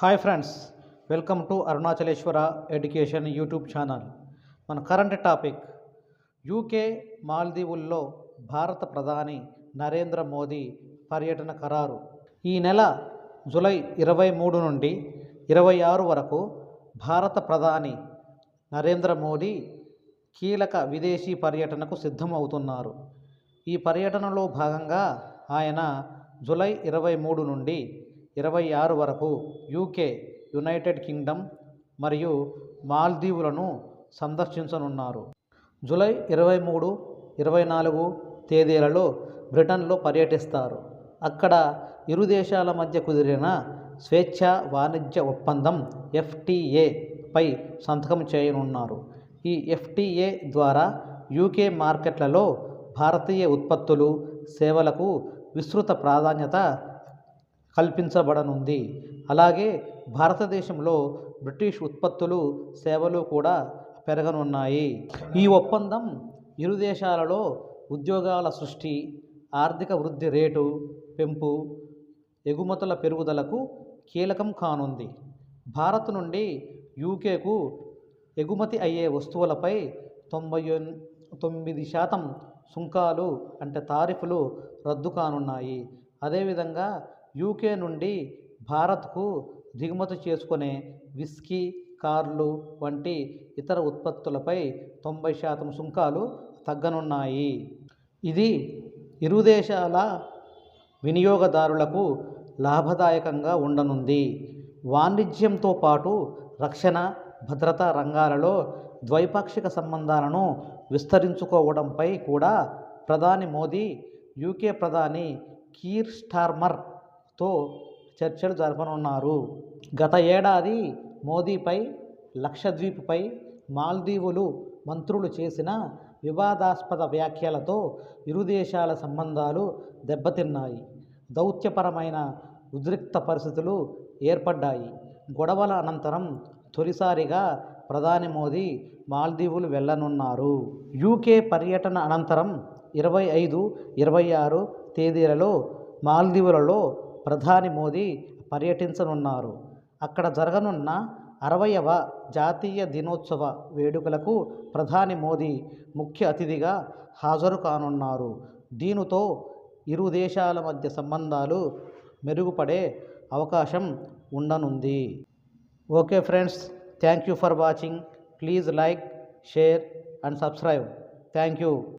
Hi friends welcome to Arunachaleswara education YouTube channel. మన current topic UK మాల్దీవుల్లో భారత ప్రధాని నరేంద్ర మోదీ పర్యటన ఖరారు. ఈ నెల జూలై ఇరవై మూడు నుండి ఇరవై ఆరు వరకు భారత ప్రధాని నరేంద్ర మోదీ కీలక విదేశీ పర్యటనకు సిద్ధమవుతున్నారు. ఈ పర్యటనలో భాగంగా ఆయన జూలై ఇరవై మూడు నుండి ఇరవై ఆరు వరకు యూకే యునైటెడ్ కింగ్డమ్ మరియు మాల్దీవులను సందర్శించనున్నారు. జూలై ఇరవై మూడు ఇరవై నాలుగు తేదీలలో బ్రిటన్లో పర్యటిస్తారు. అక్కడ ఇరు దేశాల మధ్య కుదిరిన స్వేచ్ఛ వాణిజ్య ఒప్పందం ఎఫ్టీఏ పై సంతకం చేయనున్నారు. ఈ ఎఫ్టీఏ ద్వారా యూకే మార్కెట్లలో భారతీయ ఉత్పత్తులు సేవలకు విస్తృత ప్రాధాన్యత కల్పించబడనుంది. అలాగే భారతదేశంలో బ్రిటిష్ ఉత్పత్తులు సేవలు కూడా పెరగనున్నాయి. ఈ ఒప్పందం ఇరు దేశాలలో ఉద్యోగాల సృష్టి ఆర్థిక వృద్ధి రేటు పెంపు ఎగుమతుల పెరుగుదలకు కీలకం కానుంది. భారత్ నుండి యూకేకు ఎగుమతి అయ్యే వస్తువులపై తొంభై ఎన్- తొమ్మిది శాతం సుంకాలు అంటే తారిఫులు రద్దు కానున్నాయి. అదేవిధంగా యూకే నుండి భారత్కు దిగుమతి చేసుకునే విస్కీ కార్లు వంటి ఇతర ఉత్పత్తులపై తొంభై శాతం సుంకాలు తగ్గనున్నాయి. ఇది ఇరు దేశాల వినియోగదారులకు లాభదాయకంగా ఉండనుంది. వాణిజ్యంతో పాటు రక్షణ భద్రతా రంగాలలో ద్వైపాక్షిక సంబంధాలను విస్తరించుకోవడంపై కూడా ప్రధాని మోదీ యూకే ప్రధాని కీర్ స్టార్మర్ తో చర్చలు జరపనున్నారు. గత ఏడాది మోదీపై లక్షద్వీప్పై మాల్దీవులు మంత్రులు చేసిన వివాదాస్పద వ్యాఖ్యలతో ఇరు దేశాల సంబంధాలు దెబ్బతిన్నాయి. దౌత్యపరమైన ఉద్రిక్త పరిస్థితులు ఏర్పడ్డాయి. గొడవల అనంతరం తొలిసారిగా ప్రధాని మోదీ మాల్దీవులు వెళ్ళనున్నారు. యూకే పర్యటన అనంతరం ఇరవై ఐదు ఇరవై ఆరు తేదీలలో మాల్దీవులలో ప్రధాని మోదీ పర్యటించనున్నారు. అక్కడ జరగనున్న అరవయవ జాతీయ దినోత్సవ వేడుకలకు ప్రధాని మోదీ ముఖ్య అతిథిగా హాజరు కానున్నారు దీనితో ఇరు దేశాల మధ్య సంబంధాలు మెరుగుపడే అవకాశం ఉండనుంది. Okay friends thank you for watching. Please like share and subscribe. Thank you.